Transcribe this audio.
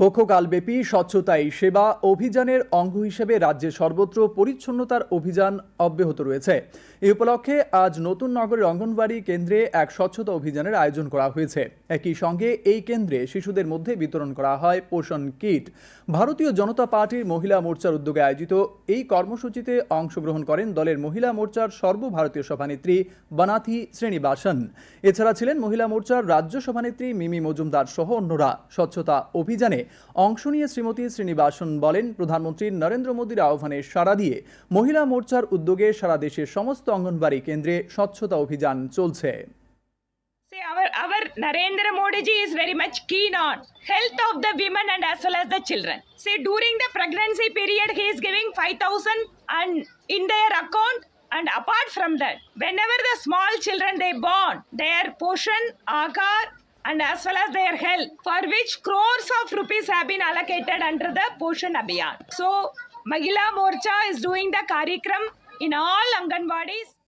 পক্ষকালব্যাপী স্বচ্ছতাই সেবা অভিযানের অঙ্গ হিসেবে রাজ্যে সর্বত্র পরিচ্ছন্নতার অভিযান অব্যাহত রয়েছে। এই উপলক্ষে আজ নতুন নগরের অঙ্গনবাড়ি কেন্দ্রে এক স্বচ্ছতা অভিযানের আয়োজন করা হয়েছে। একই সঙ্গে এই কেন্দ্রে শিশুদের মধ্যে বিতরণ করা হয় পোষণ কিট। ভারতীয় জনতা পার্টির মহিলা মোর্চার উদ্যোগে আয়োজিত এই কর্মসূচিতে অংশগ্রহণ করেন দলের মহিলা মোর্চার সর্বভারতীয় সভানেত্রী বানাথি শ্রেণীবাসন এছাড়া ছিলেন মহিলা মোর্চার রাজ্য সভানেত্রী মিমি মজুমদার সহ অন্যরা। স্বচ্ছতা অভিযানে অংশ নিয়ে শ্রীমতী শ্রীনিবাসন বলেন প্রধানমন্ত্রী নরেন্দ্র মোদীর আহ্বানে সাড়া দিয়ে মহিলা মোর্চার উদ্যোগে সারা দেশের সমস্ত অঙ্গনবাড়ি কেন্দ্রে স্বচ্ছতা অভিযান চলছে Narendra Modi is very much keen on health of the women and as well as the children. See, during the pregnancy period, he is giving 5,000 and in their account. And apart from that, whenever the small children they born, their portion, akar, and as well as their health, for which crores of rupees have been allocated under the Poshan Abhiyan. So, Mahila Morcha is doing the Karikram in all Anganwadis.